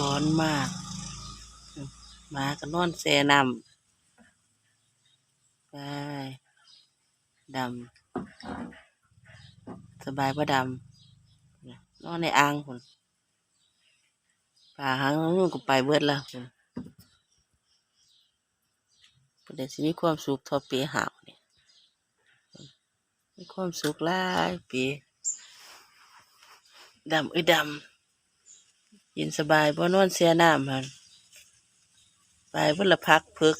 ร้อนมากหมาก็นอนแช่น้ำไปดำสบายป่ะดำนอนในอ่างคนป่าหางนู้นก็ไปเบิดละคนประเดี๋ยวสิมีความสุขทอปีหาวเนี่ยมีความสุขหลายปีดำเอ้ยดำ ยินสบายบ่นอนเสียน้ำมันไปเบิดละพักเพิก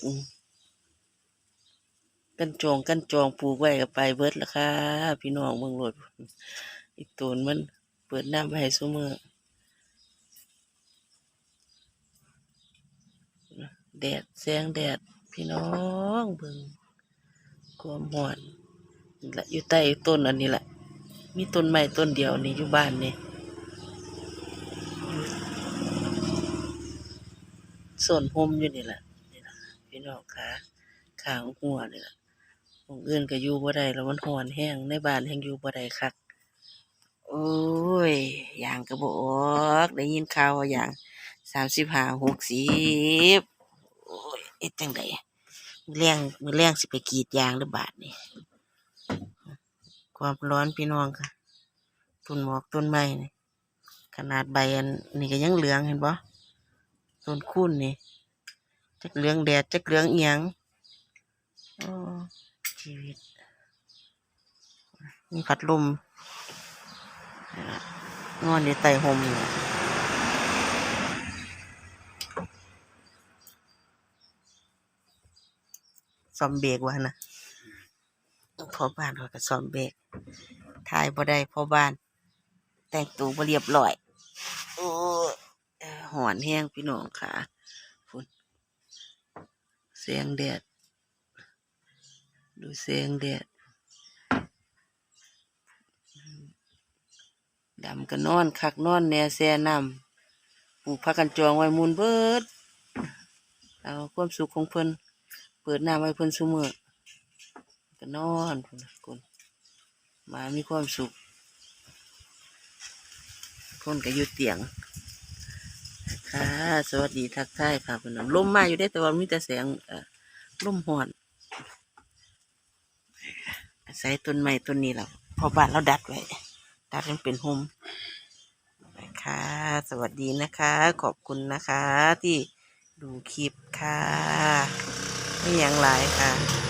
กันจองกันจองปลูกไว้ก็ไปเบิดละค่ะพี่น้องเมืองโลดอีกตูนมันเปิดน้ำไว้ให้ซุมือแดดแสงแดดพี่น้องเบิ่งความร้อนละอยู่ใต้ต้นอันนี้แหละมีต้นไม้ต้นเดียวนี่อยู่บ้านนี่ ส่วนโฮมอยู่นี่แหละนี่ละพี่น้องค่ะข้างหัวนี่แหละวงอื่นก็อยู่บ่ได้แล้วมันร้อนแห้งในบ้านแห้งอยู่บ่ได้คักโอ้ยอย่างกระบอกได้ยินข่าวอย่างสามสิบห้าหกสิบโอ้ยเอ็ดจังไดมือแรงมือแรงสิไปกรีดยางหรือบาทนี่ความร้อนพี่น้องค่ะต้นหมอกต้นไม้นี่ขนาดใบอันนี่ก็ยังเหลืองเห็นบ่ ต้นคูนนี่จักเหลืองแดดจักเหลืองเอียงโอ้ชีวิต มีพัดลมนอนในไต่ห่มอยู่ซอมเบรกวะนะพอบ้านเขาก็ซอมเบรกถ่ายบ่ได้พอบ้าน แต่งตัวบ่เรียบร้อย โอ้ยเอ่อ หอนแห้งพี่น้องค่ะฝุ่นเสียงแดด ดูเสียงแดดดำก็นอนคักนอนแน่แซ่นำปลูกพักกันจองไว้มูลเบิด เอาความสุขของเพิ่นเปิดหน้ำไว้เพิ่นซุมื้อก็นอนพุ่นคนมามีความสุขคนก็อยู่เตียง ค่ะ สวัสดีทักทายค่ะพิ่นน่ะลมมาอยู่ได้แต่ว่ามีแต่แสงเอ่อลมฮ้อนอาศัยต้นไม้ต้นนี้แหละพอบ้านเราดัดไว้ ดัดให้มันเป็นโฮมค่ะสวัสดีนะคะ ขอบคุณนะคะที่ดูคลิปค่ะ ไม่ยังไรค่ะ